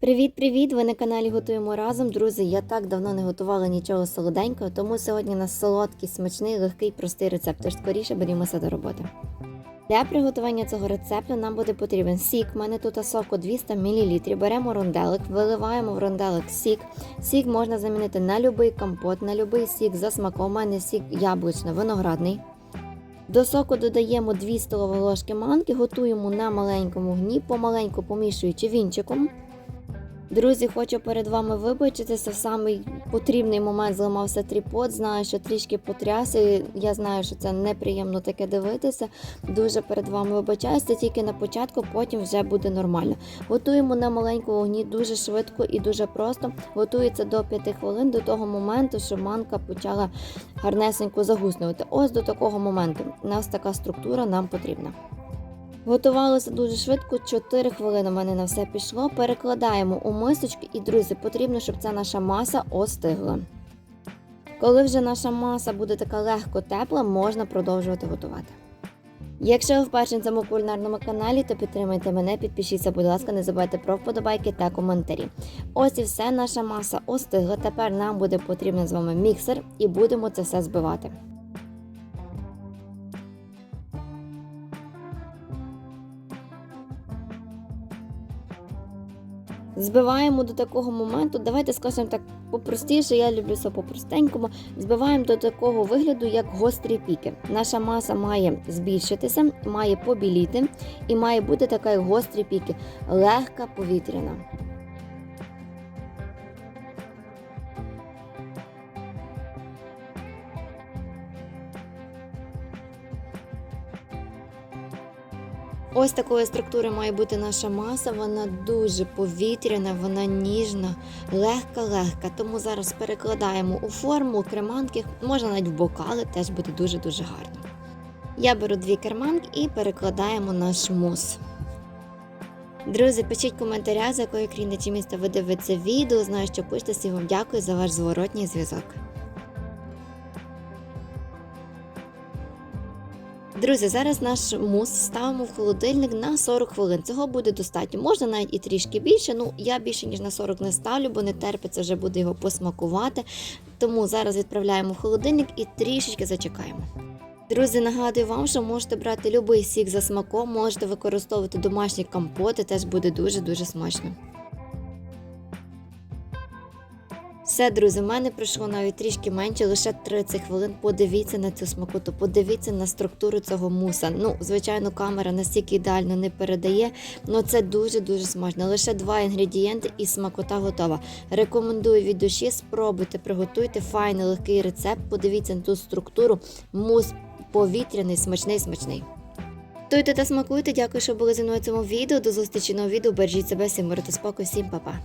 Привіт-привіт! Ви на каналі Готуємо разом. Друзі, я так давно не готувала нічого солоденького, тому сьогодні у нас солодкий, смачний, легкий, простий рецепт. Тож скоріше берімося до роботи. Для приготування цього рецепту нам буде потрібен сік. У мене тут соку 200 мл. Беремо ронделик, виливаємо в ронделик сік. Сік можна замінити на будь-який компот, на будь-який сік за смаком. У мене сік яблучно-виноградний. До соку додаємо 2 столові ложки манки, готуємо на маленькому вогні, помаленьку помішуючи вінчиком. Друзі, хочу перед вами вибачитися. В самий потрібний момент зламався тріпод. Знаю, що трішки потряси. Я знаю, що це неприємно таке дивитися. Дуже перед вами вибачаюся, тільки на початку, потім вже буде нормально. Готуємо на маленькому вогні дуже швидко і дуже просто. Готується до 5 хвилин до того моменту, що манка почала гарнесенько загуснювати. Ось до такого моменту. У нас така структура нам потрібна. Готувалося дуже швидко, 4 хвилини у мене на все пішло. Перекладаємо у мисочки і, друзі, потрібно, щоб ця наша маса остигла. Коли вже наша маса буде така легко тепла, можна продовжувати готувати. Якщо ви вперше на цьому кулінарному каналі, то підтримайте мене, підпишіться, будь ласка, не забувайте про вподобайки та коментарі. Ось і все, наша маса остигла. Тепер нам буде потрібен з вами міксер і будемо це все збивати. Збиваємо до такого моменту, давайте скажемо так попростіше, я люблю все по-простенькому. Збиваємо до такого вигляду, як гострі піки. Наша маса має збільшитися, має побіліти і має бути така гострі піки, легка повітряна. Ось такої структури має бути наша маса. Вона дуже повітряна, вона ніжна, легка-легка. Тому зараз перекладаємо у форму креманки, можна навіть в бокали, теж буде дуже-дуже гарно. Я беру дві керманки і перекладаємо наш мус. Друзі, пишіть коментаря, з якої країни чи міста ви дивитеся відео. Знаю, що пишете, всім вам дякую за ваш зворотній зв'язок. Друзі, зараз наш мус ставимо в холодильник на 40 хвилин. Цього буде достатньо. Можна навіть і трішки більше. Ну я більше ніж на 40 не ставлю, бо не терпиться вже буде його посмакувати. Тому зараз відправляємо в холодильник і трішечки зачекаємо. Друзі, нагадую вам, що можете брати будь-який сік за смаком, можете використовувати домашні компоти, теж буде дуже-дуже смачно. Все, друзі, в мене пройшло навіть трішки менше, лише 30 хвилин. Подивіться на цю смакоту, подивіться на структуру цього муса. Ну, звичайно, камера настільки ідеально не передає, але це дуже-дуже смачно. Лише два інгредієнти і смакота готова. Рекомендую від душі, спробуйте, приготуйте файний легкий рецепт. Подивіться на ту структуру. Мус повітряний, смачний, смачний. Готуйте та смакуйте. Дякую, що були зі мною в цьому відео. До зустрічі нового відео. Бережіть себе, всім миру та спокою, всім па-па.